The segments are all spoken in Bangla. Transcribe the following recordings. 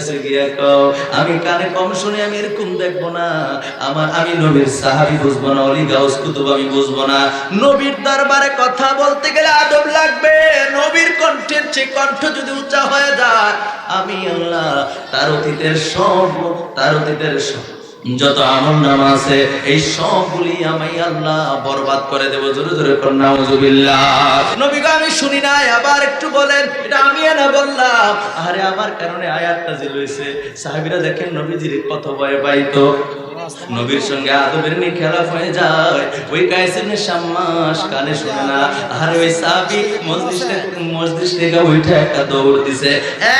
কাছে গিয়া কও, আমি কানে কম শুনে আমি এরকম দেখব না। আমার আমি নবীর সাহাবি বুঝব না, অলি গাউস কুতুব আমি বুঝব না। নবীর দরবারে কথা বলতে গেলে আদব লাগবে। নবীর কণ্ঠের চেয়ে কণ্ঠ যদি উঁচা হয়ে যায়, আমি আল্লাহ তার অতীতের সব, তার অতীতের সব যত আমল নাম আছে, এই সবগুলি আমি আল্লাহ বরবাদ করে দেব। জোরে জোরে কন্যা নবী আমি শুনি নাই, আবার একটু বলেন, এটা আমি না বললাম। আরে, আমার কারণে আয়াত নাজিল লইছে সাহাবীরা দেখেন নবীজির কত ভয় পাইতো। নবীর সঙ্গে আদবের নিয়ে খেলা হয়ে যায়। ওই কায়েসিনে সাম্মাস কানে শুনে না। আর ওই সাবি মসজিদে মসজিদ থেকে উঠে একটা দৌড় দিছে।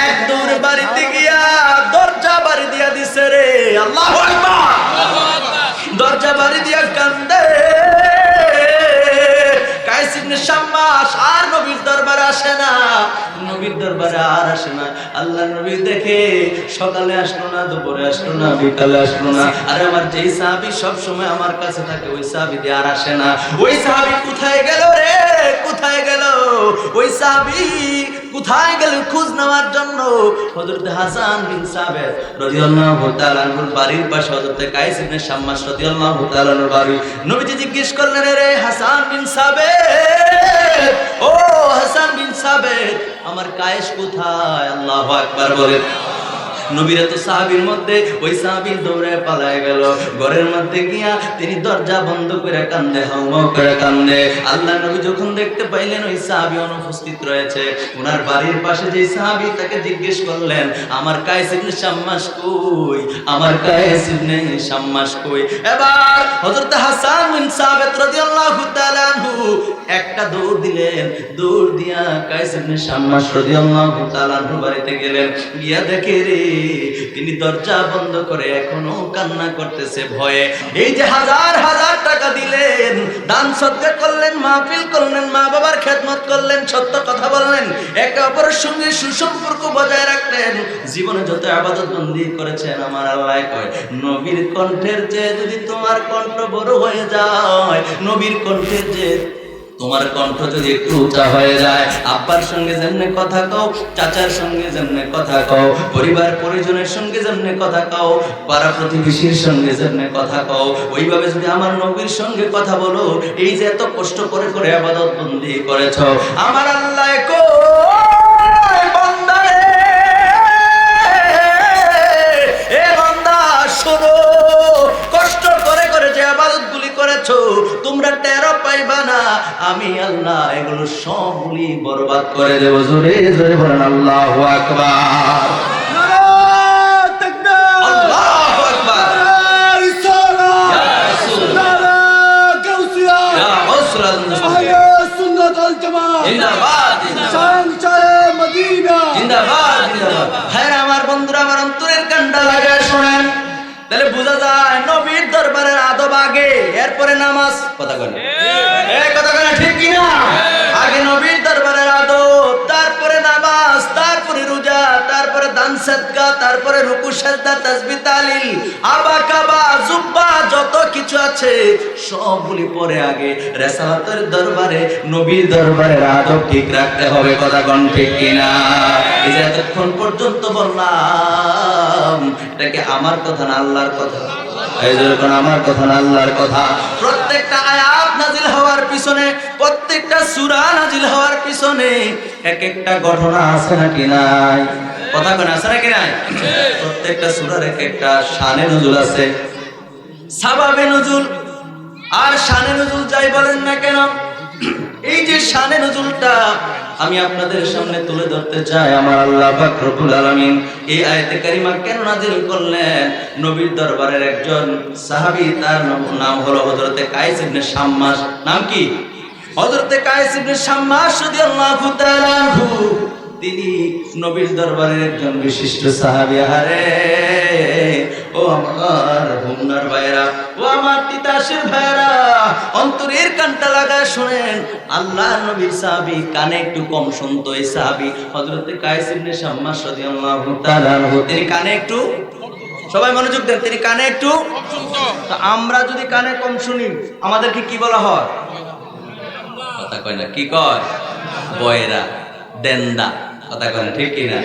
এক দৌড় বাড়িতে গিয়া দরজা বাড়ি দিয়া দিছে রে। আল্লাহু আকবার! দরজা বাড়ি দিয়া কান্দে। ইবনে আর নবীর দরবারে আসে না। নবীর দরবারে আর আসে না। আল্লাহ নবী দেখে, সকালে আসলো না, দুপুরে আসলো না, বিকালে আসলো না। আর আমার যেই সাহাবি সব সময় আমার কাছে থাকে, ওই সাহাবি দিয়ে আর আসে না। ওই সাহাবি কোথায় গেল রে? কোথায় গেল? ওই সাহাবী কোথায় গেল খোঁজ নেওয়ার জন্য? হযরত হাসান বিন সাবেত রাদিয়াল্লাহু তাআলা বাড়ির পাশে হযরত কাইস ইবনে শাম্মাস রাদিয়াল্লাহু তাআলা বাড়ি। নবীজি জিজ্ঞেস করলেন রে হাসান বিন সাবেত, ও হাসান বিন সাবেত, আমার কাইস কোথায়? আল্লাহু আকবার বলেন। নবীর তো সাহাবীর মধ্যে, ওই সাহাবী দৌড়ে পালায় গেল। ঘরের মধ্যে গিয়া তিনি দরজা বন্ধ করে কান্দে, হাউমাউ করে কান্দে। আল্লাহ নবী যখন দেখতে পাইলেন, ওই সাহাবী অনুপস্থিত রয়েছে। ওনার বাড়ির পাশে যে সাহাবী তাকে জিজ্ঞেস করলেন, আমার কায়েস ইবনে শাম্মাস কই? আমার কায়েস ইবনে শাম্মাস কই? এবার হযরত হাসান বিন সাবিত রাদিয়াল্লাহু তাআলা আনহু একটা দৌড় দিলেন। দৌড় দিয়া কায়েস ইবনে শাম্মাস রাদিয়াল্লাহু তাআলা আনহু বাড়িতে গেলেন। গিয়া দেখে রে তিনি দরজা বন্ধ করে এখনও কান্না করতেছে ভয়ে। এই যে হাজার হাজার টাকা দিলেন, দান সদকা করলেন, মাহফিল করলেন, মা বাবার খেদমত করলেন, সত্য কথা বললেন, একে অপরের সঙ্গে সুসম্পর্ক বজায় রাখলেন। জীবনে যত আবাদত বন্দি করেছেন, আমার আল্লাহ কয়, নবীর কণ্ঠের চেয়ে যদি তোমার কণ্ঠ বড় হয়ে যায়, নবীর কণ্ঠের চেয়ে তোমার কণ্ঠ যদি একটু উঁচা হয়ে যায়, আব্বার সঙ্গে যেমনে কথা কও, চাচার সঙ্গে যেমনে কথা কও, পরিবার পরিজনের সঙ্গে যেমনে কথা কও, পাড়া প্রতিবেশীর সঙ্গে যেমনে কথা কও, ওইভাবে যদি আমার নবীর সঙ্গে কথা বলো, এই যে এত কষ্ট করে করে আবাদত বন্দি করেছ, আমার আল্লাহ কো বান্দারে এ বান্দা শোনো। করেছ তোমরা টেরো পাইবা না আমি আল্লাহ এগুলো সবগুলি বরবাদ করে দেব জোরে জোরে বলেন আল্লাহ আকবার ইয়া ইয়া হ্যাঁ আমার বন্ধুরা আমার অন্তরের কান্ডা লাগায় শোনেন তাহলে বোঝা যায় আগে এরপরে নামাজ কথা এ কথা কন ঠিক সাদকা তারপরে রুকু, সাজদা তাসবিহ তাহলিল আবা কাবা জুব্বা, যত কিছু আছে সবগুলি পরে আগে। রেসালাতের দরবারে, নবীর দরবারের আদব ঠিক রাখতে হবে, কথা কন ঠিক কিনা? যে এতক্ষণ পর্যন্ত বললাম, এটা কি আমার কথা না আল্লাহর কথা? এই যেরকম আমার কথা না আল্লাহর কথা। প্রত্যেকটা পিছনে, প্রত্যেকটা সুরা নাজিল হওয়ার পিছনে এক একটা ঘটনা আছে নাকি নাই? কথা কোন আছে নাকি নাই? প্রত্যেকটা সুরার এক একটা শানে নজুল আছে। সাবাবে নজুল। আর শানে নজুল যাই বলেন না কেন? এই যে শানে নজুলটা আমি আপনাদের সামনে তুলে ধরতে চাই আমার আল্লাহ রব্বুল আলামিন। এই আয়াতে কারিমা কেন নাযিল করলেন? নবীর দরবারের একজন সাহাবী, তার নাম- হলো হযরতে কায়েস ইবনে শাম্মাস নাম কি? হযরতে কায়েস ইবনে শাম্মাস রাদিয়াল্লাহু তাআলা তিনি নবীর দরবারের একজন বিশিষ্ট সাহাবী। আরে ও আমার ভাইরা ও আমার তিতাসের ভাইরা অন্তরের কানটা শুনেন। আল্লাহ নবীর সাহাবী কানে একটু কম শুনতো এই সাহাবী। কায়েস ইবনে তাআলা তিনি কানে একটু সবাই মনোযোগ দেন, তিনি কানে একটু আমরা যদি কানে কম শুনি, আমাদেরকে কি বলা হয়? কথা কয় না, কি কয়? বয়রা, দেন্দা, কথা কয় না, ঠিক কি না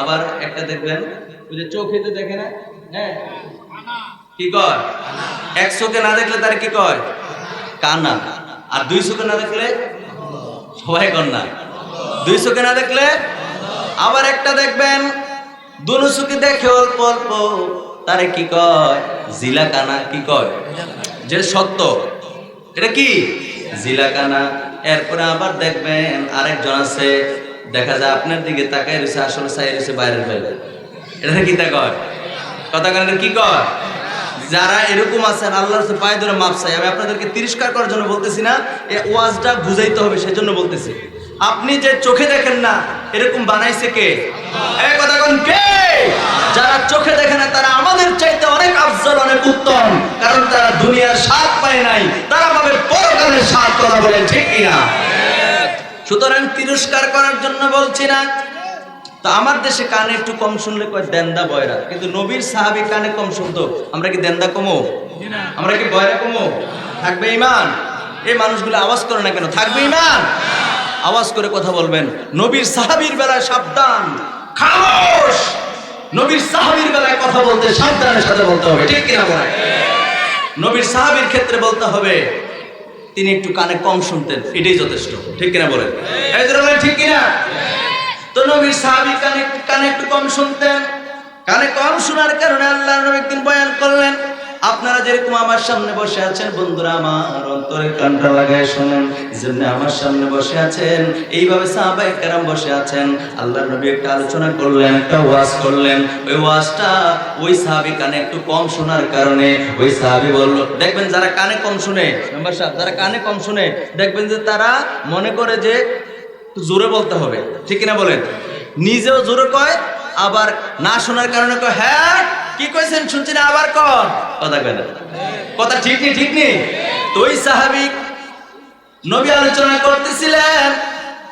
আবার একটা দেখবেন, ওই যে চোখে তো দেখে না কি কয়? এক চোখে না দেখলে তার কি কয়? কানা আর দুই চোখে না দেখলে সবাই না দুই চোখে না দেখলে আবার একটা দেখবেন, দুনো চোখে দেখে অল্প অল্প তারে কি কয়? জিলা কানা কি কয়? যে সত্য। এটা কি? জিলা কানা এরপরে আবার দেখবেন আরেকজন আছে, দেখা যায় আপনার দিকে তাকায় রয়েছে, আসলে চাই রয়েছে বাইরের বাইরে এটা কি তা কয়? কথা কানের কি কর যারা এরকম আছেন, আল্লাহর পায়ে ধরে মাপ চাই। আমি আপনাদেরকে তিরস্কার করার জন্য বলতেছি না, এ ওয়াজটা বুঝাইতে হবে, সেজন্য বলতেছি। আপনি যে চোখে দেখেন না, এরকম বানাইছে কে? কথা কোন কে? যারা চোখে দেখে না, তারা আমাদের চাইতে অনেক আফজল, অনেক উত্তম। কারণ তারা দুনিয়ার স্বাদ পায় নাই। তারা পাবে পরকালের স্বাদ কথা বলেন ঠিক কিনা? সুতরাং তিরস্কার করার জন্য বলছি না তো আমার দেশে কানে একটু কম শুনলে কয় দেন্দা বয়রা। কিন্তু নবীর সাহাবি কানে কম শুনতো আমরা কি দেন্দা কমো? আমরা কি বয়রা কমো? থাকবে ইমান এই মানুষগুলো আওয়াজ করে না কেন? থাকবে ইমান আওয়াজ করে কথা বলবেন। নবীর সাহাবীর বেলায় সাবধান। খামোশ! নবীর সাহাবীর বেলায় কথা বলতে সাবধানের সাথে বলতে হবে, ঠিক কিনা বলে নবীর সাহাবীর ক্ষেত্রে বলতে হবে, তিনি একটু কানে কম শুনতেন, এটাই যথেষ্ট, ঠিক কিনা বলেন, ঠিক কিনা? তো নবীর সাহাবী কানে কানে একটু কম শুনতেন। কানে কম শোনার কারণে আল্লাহ নবী একদিন বয়ান করলেন, আপনারা যেরকম আমার সামনে বসে আছেন, বন্ধুরা, আমার অন্তরে কানটা লাগায় শোনেন। জন্য আমার সামনে বসে আছেন। এইভাবে সাহাবাই কেরাম বসে আছেন। আল্লাহ নবী একটা আলোচনা করলেন, একটা ওয়াজ করলেন। ওই ওয়াজটা ওই সাহাবী কানে একটু কম শোনার কারণে ওই সাহাবী বলল, দেখবেন যারা কানে কম শুনে মেম্বার সাহেব, যারা কানে কম শুনে, দেখবেন যে তারা মনে করে যে জোরে বলতে হবে, ঠিক কিনা বলেন? নিজেও জোরে কয়, আবার না শোনার কারণে কয় হ্যাঁ কি কইছেন শুনছি না, আবার কর কথা কয় কথা ঠিক নেই ঠিক নেই? তো ওই সাহাবিক নবী আলোচনা করতেছিলেন,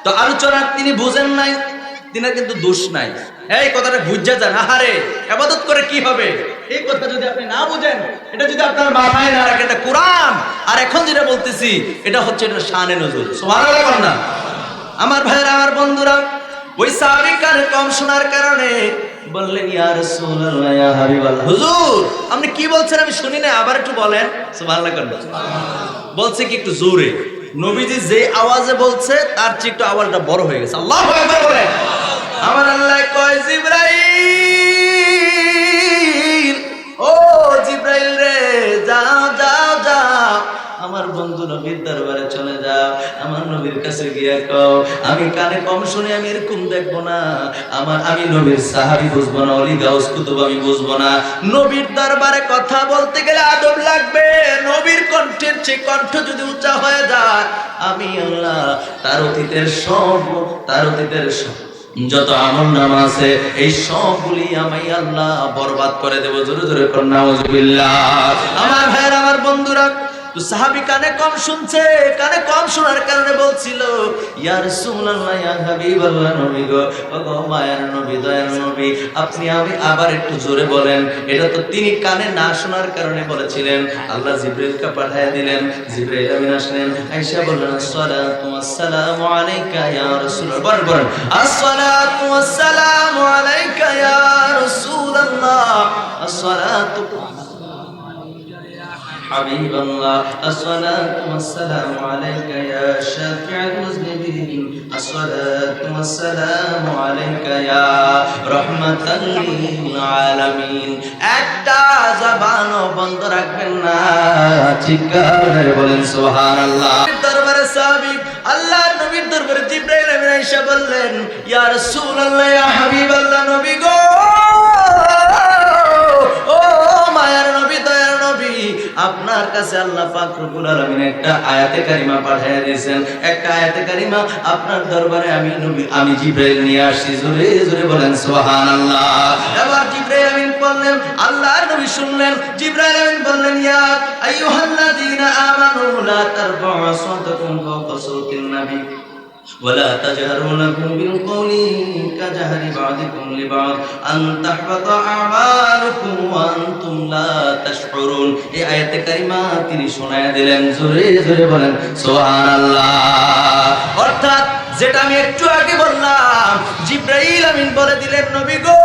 তো আলোচনা তিনি বুঝেন নাই, তিনার কিন্তু দোষ নাই। এই কথাটা বুঝা যান, আহারে, আবাদত করে কি হবে? এই কথা যদি আপনি না বুঝেন, এটা যদি আপনার মাথায় না রাখে এটা কোরআন। আর এখন যেটা বলতেছি, এটা হচ্ছে এটা শানে নজর। বলেন না। আমার ভাইয়েরা, আমার বন্ধুরা, ওই সাহাবী কম শোনার কারণে বললেন, ইয়া রাসূলুল্লাহ, ইয়া হাবিবাল্লাহ। হুজুর, আপনি কি বলছেন আমি শুনি না আবার একটু বলেন। সুবহানাল্লাহ করেন। বলছে কি একটু জোরে। নবীজি যে আওয়াজে বলছে, তার চেয়ে একটু আওয়াজটা বড় হয়ে গেছে। আল্লাহু আকবার বলে আমার আল্লাহ কয়, জিবরাইল, ও জিব্রাইল আমার বন্ধু নবীর দরবারে চলে যাও, আমার নবীর কাছে গিয়ে কও, আমি কানে কম শুনে আমি এরকম দেখব না, আমার আমি নবীর সাহাবি বুঝব না, অলি গাউস কুতুব আমি বুঝব না। নবীর দরবারে কথা বলতে গেলে আদব লাগবে, নবীর কণ্ঠের চেয়ে কণ্ঠ যদি উঁচা হয়ে যায়, আমি আল্লাহ তার অতীতের সব, তার অতীতের সব যত আমল নাম আছে, এই সবগুলি আমি আল্লাহ বরবাদ করে দেব। জোরে জোরে কন্যা আমার ভাইয়ের, আমার বন্ধুরা তো সাহাবি কানে কম শুনছে, কানে কম শোনার কারণে বলছিল, ইয়া রাসূলুল্লাহ, ইয়া হাবিবাল্লাহ নবী গো, ওগো মায়ের নবী, দয়ার নবী, আপনি আমি আবার একটু জোরে বলেন। এটা তো তিনি কানে না শোনার কারণে বলেছিলেন। আল্লাহ জিব্রাইলকে পাঠিয়ে দিলেন, জিব্রাইল আমিন আসলেন, আয়েশা বললেন, আসসালাতু ওয়াসসালামু আলাইকা ইয়া রাসূলুল্লাহ। বলেন বলেন, আসসালাতু ওয়াসসালামু আলাইকা ইয়া রাসূলুল্লাহ। আসসালাতু حبيب الله الصلاة والسلام عليك يا شافع المذنبين الصلاة والسلام عليك يا رحمة للعالمين একটা জবানও বন্ধ রাখবেন না চিৎকার বলেন সুবহানাল্লাহ দরবারে সাহাবী আল্লাহ নবীর দরবারে জিব্রাইল আমিন আয়েশা বললেন ইয়া রাসূলুল্লাহ ইয়া হাবিবাল্লাহ নবী গো আপনার কাছে আল্লাহ পাক রব্বুল আলামিন একটা আয়াতে কারিমা পাঠিয়ে দিয়েছেন। একটা আয়াতে কারিমা আপনার দরবারে আমি নবী, আমি জিব্রাইল নিয়ে আসছি। জোরে জোরে বলেন, সুবহানাল্লাহ। এবার জিব্রাইল আমিন বললেন, আল্লাহর নবী শুনলেন। জিব্রাইল আমিন বললেন, ইয়া আইয়ুহাল্লাযীনা আমানু লা তারফা'উ আসওয়াতাকুম ফাওকা সাওতিন নবী ولا تجهروا لكم بالقول كجهر بعضكم لبعض أن تحبط أعمالكم وأنتم لا تشعرون এই আয়াতে কারিমা তিনি শোনায় দিলেন জোরে জোরে বলেন সুবহানাল্লাহ অর্থাৎ যেটা আমি একটু আগে বললাম জিব্রাইল আমিন বলে দিলেন নবী গো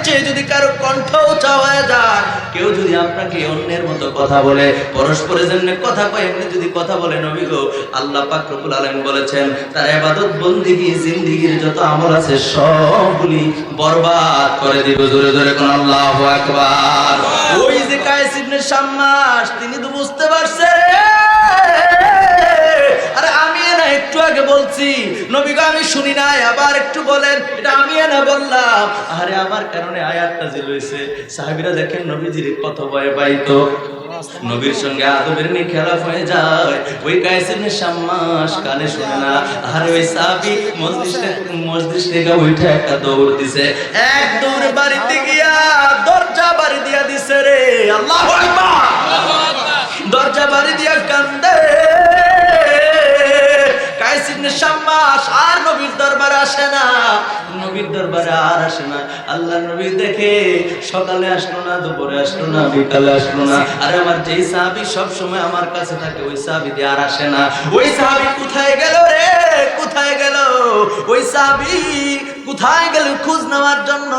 যদি কারও কণ্ঠ উঁচা হয়ে যায় কেউ যদি আপনাকে অন্যের মতো কথা বলে পরস্পরের জন্য কথা কয় এমনি যদি কথা বলে নবী গো আল্লাহ পাক রব্বুল আলামিন বলেছেন তার ইবাদত বন্দিগি জিন্দেগির যত আমল আছে সবগুলি বরবাদ করে দিব। জোরে জোরে কোন আল্লাহু আকবার। ওই যে কায়েস ইবনে শাম্মাস তিনি তো বুঝতে পারছে আরে আগে বলছি, নবী গো, আমি শুনি নাই, আবার একটু বলেন। এটা আমি না বললাম। আরে আমার কারণে আয়াতটা যে লইছে সাহাবীরা দেখেন নবীজির কত ভয় পাইতো নবীর সঙ্গে আদবের খেলাফ হয়ে যায়। ওই কায়েসিনের সাম্মাস কানে শুনে না। আর ওই সাবি মসজিদ মসজিদ থেকে উঠে একটা দৌড় দিছে। এক দৌড় বাড়িতে গিয়া দরজা বাড়ি দিয়া দিছে রে। আল্লাহু আকবার! দরজা বাড়ি দিয়া কান্দে। আসে না। আল্লাহ দেখে সকালে আসলো না, দুপুরে আসলো না, বিকালে আসলো না। যেই সাহাবী সব আমার কাছে থাকে, ওই দিয়ে আর আসে না। ওই কোথায় গেল রে? কোথায় গেল? ওই সাবি কোথায় গেল খোঁজ নেওয়ার জন্য?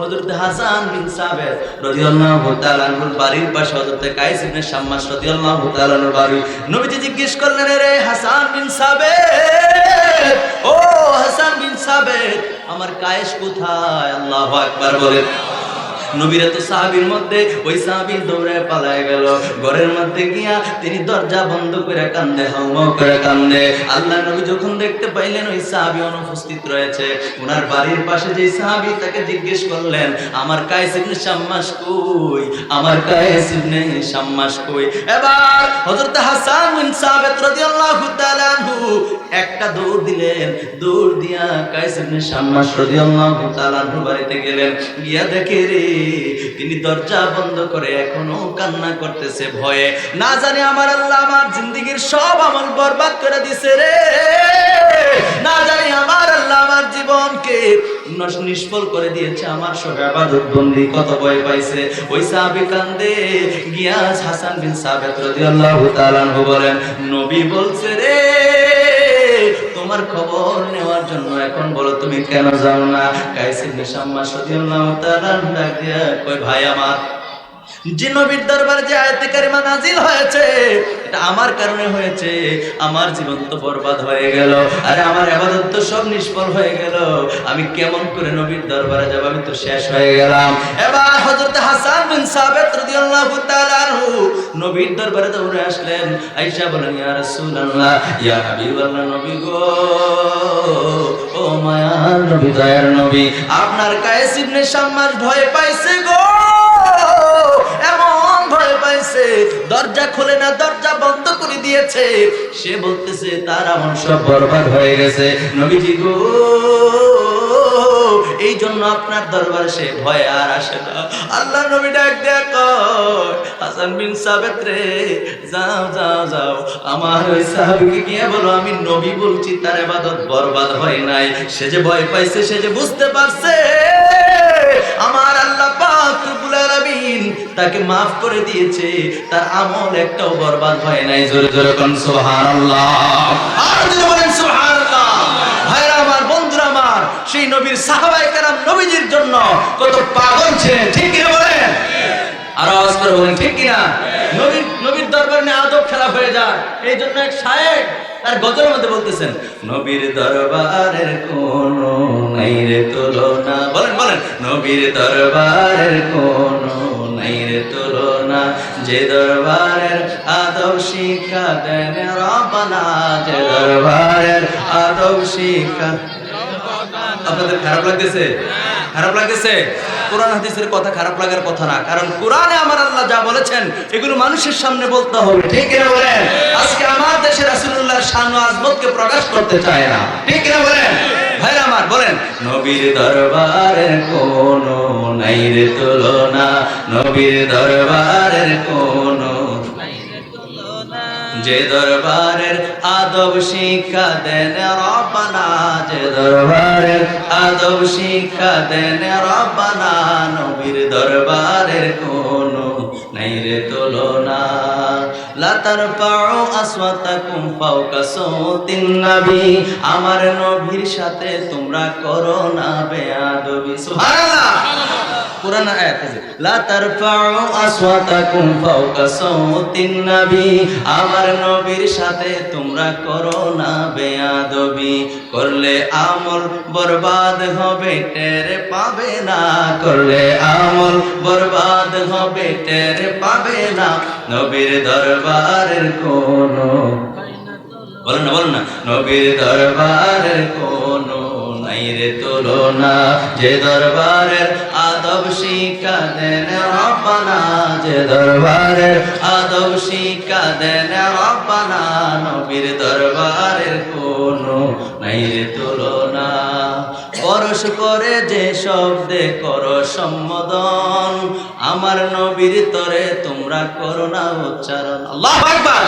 হযরত হাসান বিন সাবের রাদিয়াল্লাহু তাআলা আনহুর বাড়ির পাশে হযরত কাইস ইবনে শাম্মাস রাদিয়াল্লাহু তাআলা আনহুর বাড়ি। নবীজি জিজ্ঞেস করলেন রে হাসান বিন সাবের ও হাসান বিন সাবের আমার কায়েস কোথায়? আল্লাহু আকবার বলেন নবীরা তো সাহাবীর মধ্যে, ওই সাহাবী দৌড়ে পালায় গেল। ঘরের মধ্যে গিয়া তিনি দরজা বন্ধ করে কান্দে হাউম করে কান্দে। আল্লাহ নবী যখন দেখতে পাইলেন, ওই সাহাবী অনুপস্থিত রয়েছে। ওনার বাড়ির পাশে যে সাহাবী তাকে জিজ্ঞেস করলেন, আমার কায়েস ইবনে শাম্মাস কই? আমার কায়েস ইবনে শাম্মাস কই? এবার হযরত হাসান বিন সাবিত রাদিয়াল্লাহু তাআলা আনহু একটা দৌড় দিলেন। দৌড় দিয়া কায়েস ইবনে শাম্মাস রাদিয়াল্লাহু তাআলা আনহু বাড়িতে গেলেন। গিয়া দেখে রে তিনি দরজা বন্ধ করে এখনও কান্না করতেছে ভয়ে। না জানি আমার আল্লাহ আমার জিন্দেগীর সব আমল বরবাদ করে দিছে রে। না জানি আমার আল্লাহ আমার জীবনকে নিষ্ফল করে দিয়েছে, আমার সব ইবাদত বন্দি কত ভয় পাইছে। ওই সাহাবী কান্দে, গিয়াস হাসান বিন সাবিত রাদিয়াল্লাহু তাআলা বলেন, নবী বলছে রে তোমার খবর নেওয়ার জন্য এখন বলো তুমি কেন যাও না? কাইসির নিশাম্মা সদিয়াল্লাহু তাআলা ডাক দিয়া কই ভাই আমার যে নবীর দরবারে যে আয়াতে কারিমা নাজিল হয়েছে, এটা আমার কারণে হয়েছে, আমার জীবন তো বরবাদ হয়ে গেল, আরে আমার ইবাদত তো সব নিষ্ফল হয়ে গেল, আমি কেমন করে নবীর দরবারে যাব, আমি তো শেষ হয়ে গেলাম। এবার হযরত হাসান বিন সাবিত রাদিয়াল্লাহু তাআলা আনহু নবীর দরবারে দৌড়ে আসলেন, আয়েশা বলেন ইয়া রাসূলুল্লাহ, ইয়া হাবিবাল্লাহ নবী গো, ও মায়ার নবী, দয়ার নবী, আপনার কায়েস ইবনে শাম্মাস ভয় পাইছে গো। পাইছে দরজা খুলে না দরজা বন্ধ করে দিয়েছে। সে বলতেছে তার আমার সব বরবাদ হয়ে গেছে। নবীজি গো এই জন্য আপনার দরবার সে ভয় আর আসে না। আল্লাহ নবী ডাক দেয়া কয় হাসান বিন সাবেত রে যাও যাও যাও। আমার ওই সাহাবীকে গিয়ে বলো আমি নবী বলছি তার ইবাদত বরবাদ হয় নাই। সে যে ভয় পাইছে সে যে বুঝতে পারছে। আমার আল্লাহ পাক আলামিন তাকে maaf করে দিয়েছে, তার আমল একটাও বরবাদ হয় নাই। জোরে জোরে কোন সুবহানাল্লাহ। সেই নবীর নবীজির জন্য কত পাগল ছিলেন ঠিক বলেন? আওয়াজ করে বলেন, ঠিক নবীর নবীর আদব খেলা হয়ে যায়। এই জন্য এক শায়েক তার মধ্যে বলতেছেন, নবীর দরবারের কোন নাই রে তুলনা। বলেন বলেন, নবীর দরবারের কোন আপনাদের খারাপ লাগতেছে? খারাপ লাগতেছে? কোরআন হাদিসের কথা খারাপ লাগার কথা না, কারণ কোরআনে আমার আল্লাহ যা বলেছেন, এগুলো মানুষের সামনে বলতে হবে, ঠিক না বলেন? আজকে আমার দেশে রাসূলুল্লাহ শান ও আজমতকে প্রকাশ করতে চায় না, ঠিক না বলেন? ভাইরা আমার, বলেন, নবীর দরবারের কোন নাই রে তুলনা, নবীর দরবারের কোন যে দরবারের আদব শিক্ষা দেন রব্বানা, যে দরবারের আদব শিক্ষা দেন রব্বানা, নবীর দরবারের কোন নাই রে তুলনা। লা তারফাউ আসওয়াতাকুম ফাওকা সাউতিন নবী, আমার নবীর সাথে তোমরা করো না বেয়াদবি। সুবহানাল্লাহ! আমার নবীর সাথে তোমরা করো না বেয়াদবি করলে আমল বরবাদ হবে, টের পাবে না করলে আমল বরবাদ হবে, টের পাবে না নবীর দরবারের কোনো বলেন না বলেন না, নবীর দরবারের কোনো নাই রে তুলনা, যে দরবারের আদব শিক্ষা দেন রব্বানা, যে দরবারের আদব শিক্ষা দেন রব্বানা, নবীর দরবারের কোনো নাই রে তুলনা। পরশ করে যে শব্দে কর সম্বোধন, আমার নবীর তরে তোমরা করো না উচ্চারণ। আল্লাহ আকবার!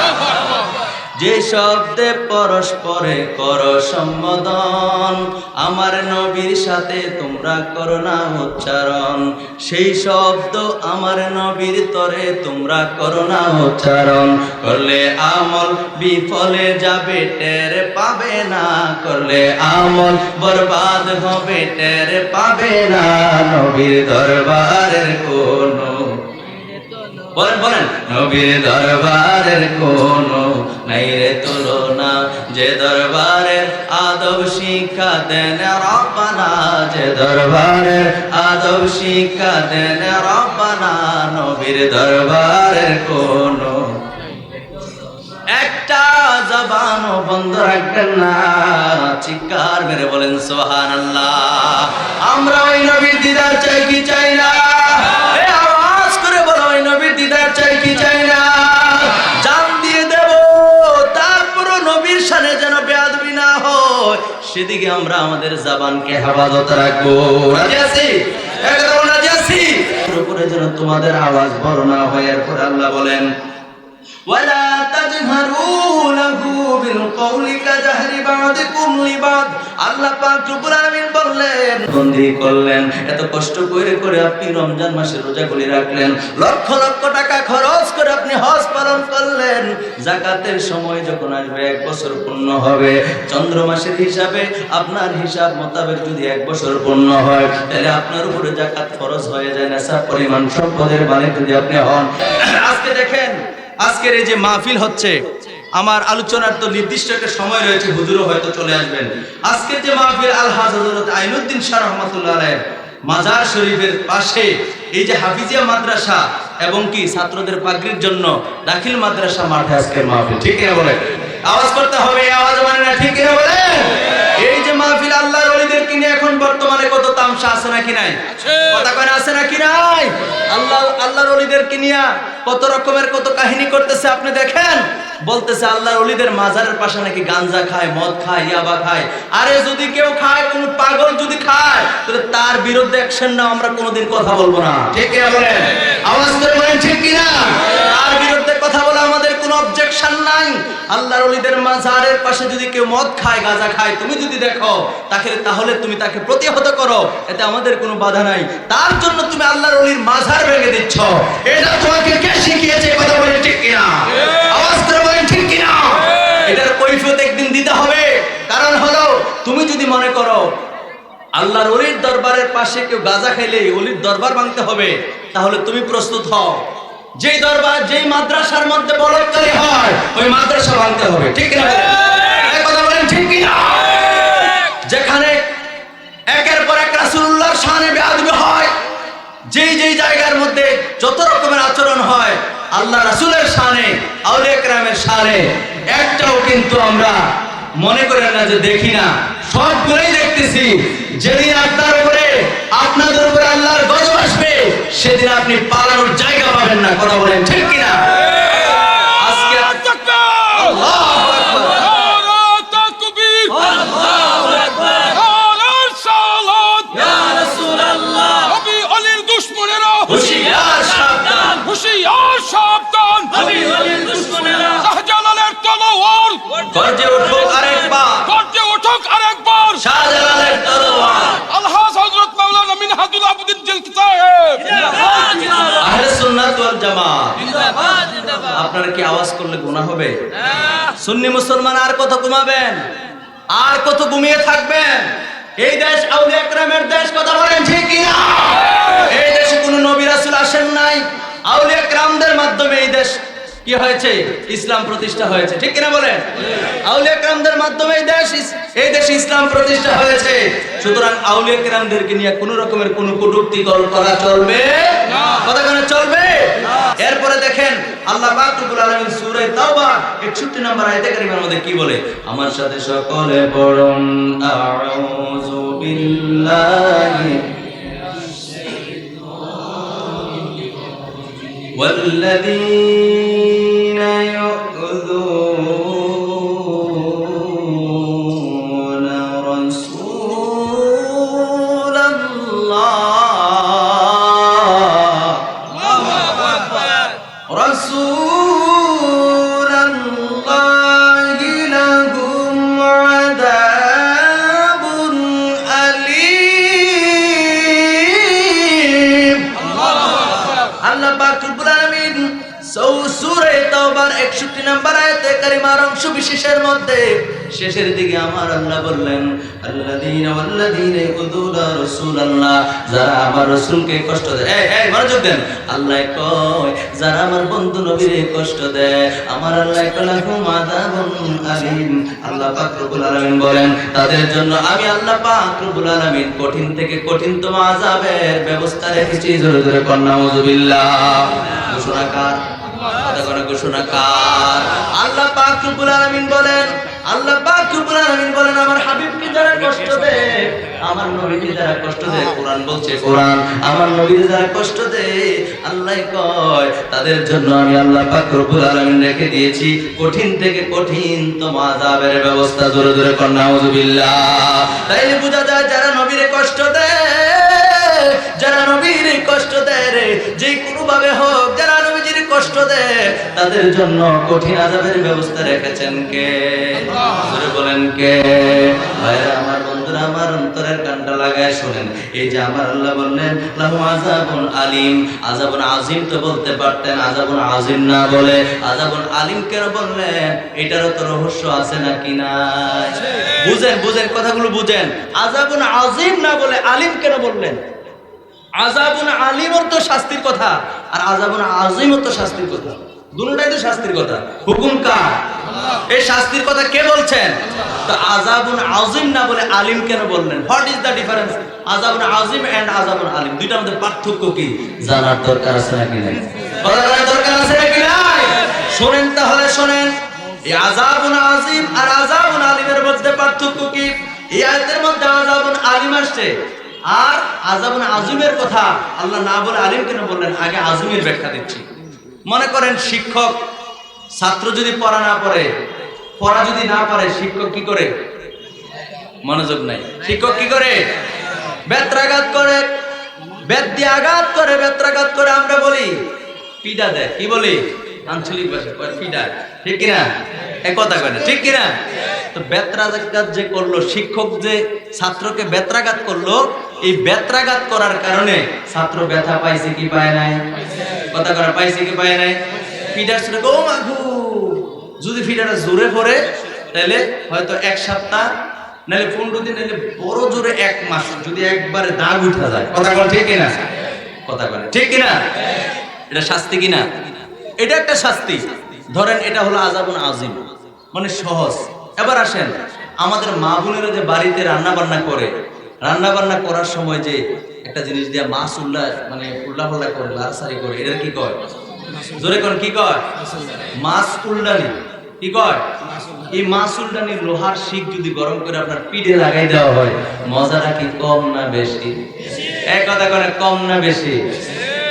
যে শব্দে পরস্পরে কর সম্বোধন, আমার নবীর সাথে তোমরা করো না উচ্চারণ। সেই শব্দ আমার নবীর তরে তোমরা করো না উচ্চারণ। করলে আমল বিফলে যাবে, টের পাবে না। করলে আমল বরবাদ হবে, টের পাবে না। নবীর দরবারের কোনো বলেন বলেন। নবীর দরবারের কোনো নাই রে তুলনা। যে আদব শিক্ষা দেন রব্বানা, যে আদব শিক্ষা দেন রব্বানা, নবীর দরবারের কোনো একটা জবানও বন্ধ রাখবেন না। চিৎকার মেরে বলেন সোহান আল্লাহ আমরা ওই নবীর দিদার চাই কি চাই না? কি চাই না? জান দিয়ে দেব নবীর যেন বেয়াদবি না হয়। সেদিকে আমরা আমাদের জাবানকে হেফাজত রাখব। রাজি আছি? একদম রাজি আছি। যেন তোমাদের আওয়াজ বড় না হয়, এরপর আল্লাহ বলেন, ওয়ালা তাজহারু بالقول كجهر بعضكم لبعض আল্লাহ পাক রব্বুল আলামিন বললেন বন্দি করলেন এত কষ্ট করে করে আপনি রমজান মাসে রোজাগুলি রাখলেন লক্ষ লক্ষ টাকা খরচ করে আপনি হজ পালন করলেন জাকাতের সময় যখন আসবে এক বছর পূর্ণ হবে চন্দ্র মাসের হিসাবে আপনার হিসাব মোতাবেক যদি এক বছর পূর্ণ হয় তাহলে আপনার উপরে জাকাত খরচ হয়ে যায় না পরিমাণ সম্পদের মালিক যদি আপনি হন আজকে দেখেন আজকের এই যে মাহফিল হচ্ছে আমার আলোচনার তো নির্দিষ্ট একটা সময় রয়েছে, হুজুরও হয়তো চলে আসবেন। আজকে যে মাহফিল আল হাজরত আইনুদ্দিন শাহ রহমতুল্লাহ আলাইহির মাজার শরীফের পাশে এই যে হাফিজিয়া মাদ্রাসা এবং কি ছাত্রদের পাগড়ির জন্য দাখিল মাদ্রাসা মাঠে আজকে মাহফিল, ঠিক কিনা বলে আওয়াজ করতে হবে আওয়াজ মানে না ঠিক কিনা বলে তামসা আছে নাকি নাই? কথা আছে নাকি নাই? আল্লাহ আল্লাহর ওলিদের কিনিয়া কত রকমের কত কাহিনী করতেছে আপনি দেখেন? বলতেছে আল্লাহর ওলিদের মাজারের পাশে নাকি গাঞ্জা খায় মদ খায় ইয়াবা খায়। আরে যদি কেউ খায় কোন পাগল যদি খায় তাহলে তার বিরুদ্ধে অ্যাকশন নাও আমরা কোনোদিন কথা বলব না। ঠিক আওয়াজ করে বলেন ঠিক কিনা তার বিরুদ্ধে কথা বলে আমাদের কোনো অবজেকশন নাই। আল্লাহর ওলিদের মাজারের পাশে যদি কেউ মদ খায় গাঁজা খায় তুমি যদি দেখো তাকে তাহলে তুমি তাকে প্রতিহত করো। এতে আমাদের কোনো বাধা নাই। তার জন্য তুমি আল্লাহর ওলির মাজার ভেঙে দিচ্ছ। এটা তোমাকে কে শিখিয়েছে কথা বলে ঠিক কিনা? আওয়াজ করে বলেন ঠিক কিনা? এটার কৈফিয়ত একদিন দিতে হবে। কারণ হলো তুমি যদি মনে করো আল্লাহর অলির দরবারের পাশে কেউ গাঁজা খাইলে অলির দরবার ভাঙতে হবে তাহলে তুমি প্রস্তুত হও। যেই দরবার, যেই মাদ্রাসার মধ্যে বলৎকারী হয়, ওই মাদ্রাসা ভাঙতে হবে, ঠিক না কথা বলেন, ঠিক কি না যেখানে একের পর এক রাসূলুল্লাহর শানে বেয়াদবি হয়, যেই যেই জায়গার মধ্যে যত রকমের আচরণ হয়, আল্লাহ রাসূলের শানে, আউলিয়া কেরামের শানে, একটাও কিন্তু আমরা মনে করেন না যে দেখি না। সবগুলোই দেখতেছি। যেদিন আপনার উপরে, আপনাদের উপরে আল্লাহর গজব আসবে, সেদিন আপনি পালানোর জায়গা পাবেন না কথা বলেন ঠিক কিনা? সুন্নি মুসলমান আর কত ঘুমাবেন? আর কত ঘুমিয়ে থাকবেন? এই দেশ আউলিয়াকরামের দেশ কথা বলেন ঠিক কিনা? এই দেশে কোনো নবী রাসূল আসেন নাই। আউলিয়াকরামদের মাধ্যমে এই দেশ কি হয়েছে? ইসলাম প্রতিষ্ঠা হয়েছে। ঠিক কিনা বলেন? আউলিয়াকরামদের মাধ্যমে এই দেশ এই দেশ ইসলাম প্রতিষ্ঠা হয়েছে। সুতরাং আউলিয়াকরামদেরকে নিয়ে কোনো রকমের কোনো কটূক্তি করা চলবে? না। কথা চলবে? আল্লাহ পাক রব্বুল আলামিন সূরা তাওবা 61 নম্বর আয়াতে কারিমার মধ্যে কি বলে আমার সাথে সকলে পড়ুন আউযু বিল্লাহি والذين বিশেষের মধ্যে। শেষের দিকে আমার আল্লাহ বললেন, আল্লাযীনা ওয়াল্লাযীনা ইয়াকুযুনা রাসূলাল্লাহ যারা আমার রাসূলকে কষ্ট দেয়। আল্লাহ যারা আমার বন্ধু নবীরে কষ্ট দেয়, আমার আল্লাহ আল্লাহ তাদের জন্য আমি আল্লাহ পাক রব্বুল কঠিন থেকে কঠিনতম আযাবের ব্যবস্থা রেখেছি। জোরে জোরে কন্যা মজুবিল্লাহ ঘোষণাকার করে আমার যারা নবীকে যারা কষ্ট আল্লাহ কয়, তাদের জন্য আমি আল্লাহ পাক রব্বুল আলামিন রেখে দিয়েছি। কঠিন থেকে কঠিন তো আযাবের ব্যবস্থা, জোরে জোরে কন্যা মজুবিল্লাহ তাইলে বোঝা যায়, যারা নবীরে কষ্ট দেয়, যারা নবীর কষ্ট দেয় রে যে কোনো ভাবে হোক, যারা কষ্ট দেয়, তাদের জন্য কঠিন আযাবের ব্যবস্থা রেখেছেন কে? বলেন কে? ভাইরা, আমার বন্ধুরা, আমার অন্তরের কানটা লাগায় শুনেন। এই যে আমার আল্লাহ বললেন, লাহু আযাবুন আলিম। আযাবুন আজিম তো বলতে পারতেন, আযাবুন আজিম না বলে। আযাবুন আলিম কেন বললেন? এটারও তো রহস্য আছে নাকি না বুঝেন বুঝেন, কথাগুলো বুঝেন। আযাবুন আজিম না বলে আলিম কেন বললেন? আজাবুন আলিমর তো শাস্তির কথা, আর আজাবুন আজিমর তো শাস্তির কথা। দুটোটাই তো শাস্তির কথা। হুকুম কার? এই শাস্তির কথা কে বলছেন? তো আজাবুন আজিম না বলে আলিম কেন বললেন? হোয়াট ইজ দ্য ডিফারেন্স আজাবুন আজিম এন্ড আজাবুন আলিম, দুইটার মধ্যে পার্থক্য কি? জানার দরকার আছে নাকি নাই? দরকার আছে নাকি নাই? শোনেন তাহলে, শোনেন। এই আজাবুন আজিম আর আজাবুন আলিমের মধ্যে পার্থক্য কি? এই আয়াতের মধ্যে আজাবুন আলিম আসছে। আর আজাবুন আজমের কথা আল্লাহ না বলে আলিম কেন বললেন? আগে আজমের ব্যাখ্যা দিচ্ছি। মনে করেন শিক্ষক, ছাত্র যদি পড়া না পড়ে, পড়া যদি না পারে, শিক্ষক কি করে? মনোযোগ নাই। শিক্ষক কি করে? বেত্রাঘাত করে। বেত দিয়ে আঘাত করে, বেত্রাঘাত করে আমরা বলি, পিডা দেয়। কি বলি? আঞ্চলিক ভাষা পিডা। ঠিক কিনা? এক কথা কয় না। ঠিক কিনা? তো বেত্রাঘাত যে করল, শিক্ষক যে ছাত্রকে বেত্রাঘাত করল, এই বেত্রাঘাত করার কারণে ছাত্র ব্যথা পাইছে কি পায় নাই? কথা করা পাইছে কি পায় নাই? পিডার শুনে গো মাগু যদি ফিডারটা জোরে পড়ে তাহলে হয়তো এক সপ্তাহ নাহলে পনেরো দিন নাহলে বড় জোরে এক মাস, যদি একবারে দাগ উঠা যায়। কথা বল ঠিক কিনা? কথা বলে ঠিক কিনা? এটা শাস্তি কিনা? এটা একটা শাস্তি। ধরেন এটা হলো আজাবুন আজিম মানে সহজ। এবার আসেন, আমাদের মা বোনেরা যে বাড়িতে রান্না বান্না করে রান্না বান্না করার সময় যে একটা জিনিস দিয়ে মাছ উল্লাহ মানে উল্লাহ করে লাড়াসাড়ি করে এটা কি কয়? জোরে কোন, কি কয়? মাছ উল্ডানি কি কয়? এই মাছ উল্ডানি লোহার শিক যদি গরম করে আপনার পিঠে লাগাই দেওয়া হয়, মজাটা কি কম না বেশি? এক কথা করে কম না বেশি।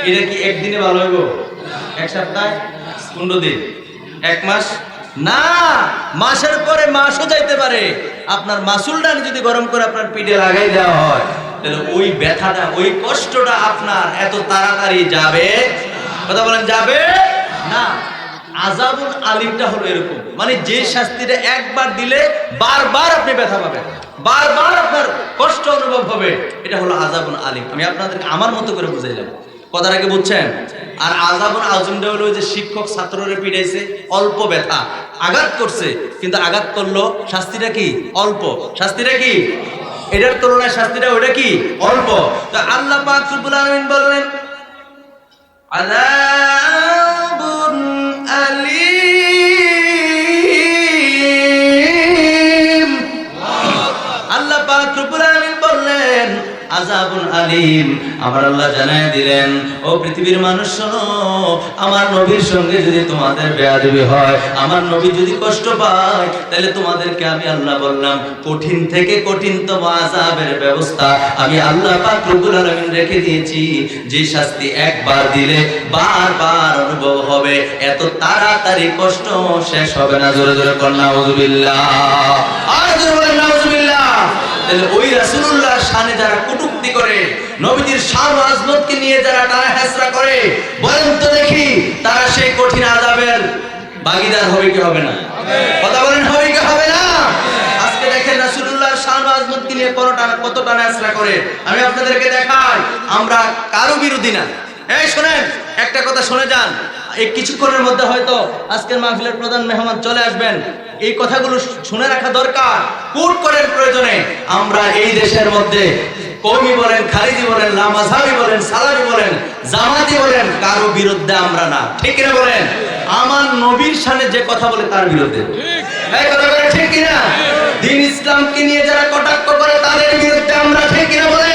এটা কি একদিনে ভালো হইব? এক সপ্তাহ? পনেরো দিন। এক মাস? না, মাসের পরে মাসও যাইতে পারে। আপনার মাসুলটা যদি গরম করে আপনার পিঠে লাগাই দেওয়া হয়, তাহলে ওই ব্যথাটা, ওই কষ্টটা আপনার এত তাড়াতাড়ি যাবে? কথা বলেন, যাবে? না আজাবুল আলিমটা হলো এরকম। মানে যে শাস্তিটা একবার দিলে বারবার আপনি ব্যথা পাবেন। বারবার আপনার কষ্ট অনুভব হবে। এটা হলো আজাবুল আলিম। আমি আপনাদেরকে আমার মতো করে বুঝাইলাম। কথাটাকে বুঝছেন? আর আজাবুল আজমটা হলো যে শিক্ষক ছাত্ররে পিটাইছে, অল্প ব্যথা। আঘাত করছে, কিন্তু আঘাত করল শাস্তিটা কি? অল্প। শাস্তিটা কি? এটার তুলনায় শাস্তিটা ওটা কি? অল্প। তো আল্লাহ পাক রব্বুল আলামিন বললেন, আযাবুন আলীম আযাবুন আলীম। আমার আল্লাহ জানায় দিলেন, ও পৃথিবীর মানুষ, শোনো, আমার নবীর সঙ্গে যদি তোমাদের বেয়াদবি হয়, আমার নবী যদি কষ্ট পায়, তাহলে তোমাদেরকে আমি আল্লাহ বললাম, কঠিন থেকে কঠিনতম আযাবের ব্যবস্থা আমি আল্লাহ পাক রব্বুল আলামিন রেখে দিয়েছি। যে শাস্তি একবার দিলে বারবার অনুভব হবে। এত তাড়াতাড়ি কষ্ট শেষ হবে না। জোরে জোরে কন্যা নাউজুবিল্লাহ। আর ওই রাসূলুল্লাহ শানে যারা করে শান আজমতকে নিয়ে যারা করে, বলেন তো দেখি তারা সেই কঠিন আযাবের হবে কি হবে না? কথা বলেন, হবে কি হবে না? আজকে দেখেন রাসূলুল্লাহর শান আজমতকে নিয়ে কত টানা করে। আমি আপনাদেরকে দেখাই, আমরা কারও বিরোধী না। এই একটা কথা শুনে যান। এই কিছুক্ষণের মধ্যে হয়তো আজকের মাহফিলের প্রধান মেহমান চলে আসবেন। এই কথাগুলো শুনে রাখা দরকার। করেন প্রয়োজনে। আমরা এই দেশের মধ্যে বলেন খারিজি বলেন লামাজাবি বলেন, সালাবি বলেন, জামাতি বলেন, কারও বিরুদ্ধে আমরা না। ঠিক কিনা বলেন? আমার নবীর সামনে যে কথা বলে তার বিরুদ্ধে। বলে ঠিক কিনা? দিন ইসলামকে নিয়ে যারা কটাক্ষ করে, তাদের বিরুদ্ধে আমরা ঠিক কিনা বলেন?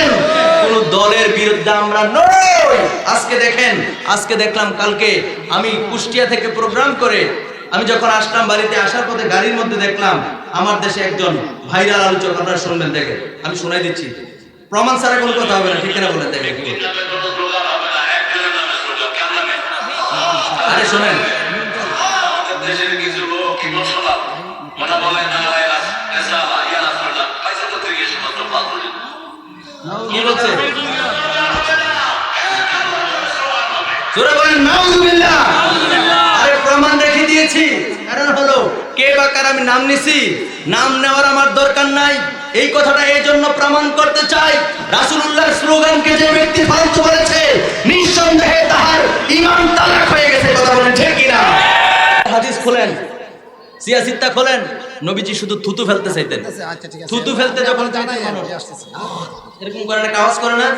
দলের বিরুদ্ধে আমরা নই। আজকে দেখেন আজকে দেখলাম কালকে আমি কুষ্টিয়া থেকে প্রোগ্রাম করে আমি যখন আসলাম বাড়িতে আসার পথে গাড়ির মধ্যে দেখলাম আমার দেশে একজন ভাইরাল আলোচক আপনারা শুনবেন দেখে আমি শোনাই দিচ্ছি। প্রমাণ ছাড়া কোনো কথা হবে না ঠিক কিনা বলেন দেখে না কার নামে আরে শোনেন। আমাদের দেশের কিছু লোক কি মুসলমান জোরে বলেন নাউজুবিল্লাহ। আরে প্রমাণ রেখে দিয়েছি। কারণ হলো কে বা কার আমি নাম নিছি? নাম নেওয়ার আমার দরকার নাই। এই কথাটা এই জন্য প্রমাণ করতে চাই। রাসূলুল্লাহর স্লোগানকে যে ব্যক্তি ফালতু বলেছে নিঃসন্দেহে তাহার ঈমান তালাক হয়ে গেছে কথা বলেন ঠিক কিনা? হাদিস খোলেন সিয়াসিত্তা খোলেন। নবীজি শুধু থুতু ফেলতে চাইতেন। আচ্ছা আছে। থুতু ফেলতে যখন এরকম করে একটা আওয়াজ করে না?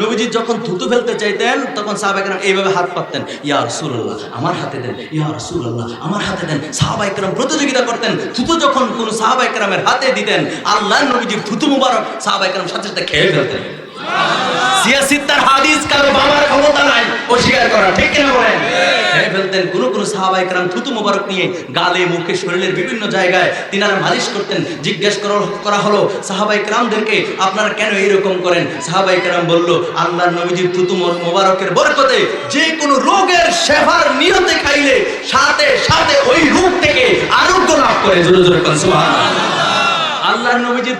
নবীজি যখন থুতু ফেলতে চাইতেন তখন সাহাবাইকরাম এইভাবে হাত পাততেন ইয়া রাসূলুল্লাহ আমার হাতে দেন ইয়া রাসূলুল্লাহ আমার হাতে দেন। সাহাবাইকরাম প্রতিযোগিতা করতেন থুতু যখন কোন সাহাবাইকরামের হাতে দিতেন আল্লাহ নবীজির থুতু মুবারক সাহাবাইকরাম সাথে সাথে খেয়ে ফেলতেন। সিয়াসিত্তার হাদিস কারও বাবার ক্ষমতা নাই অস্বীকার করা ঠিক কিনা বলেন? খেয়ে ফেলতেন কোন কোন সাহাবা একরাম থুতু মোবারক নিয়ে গালে, মুখে, শরীরের বিভিন্ন জায়গায় তিনারা মালিশ করতেন। জিজ্ঞেস করা- হলো, সাহাবা একরামদেরকে আপনারা কেন এইরকম করেন? সাহাবা একরাম বলল আল্লাহ নবীজির থুতু মোবারকের বরকতে যে কোনো রোগের সেবার নিয়তে খাইলে সাথে সাথে ওই রোগ থেকে আরোগ্য লাভ করে। জোরে জোরে আল্লাহর নবীজির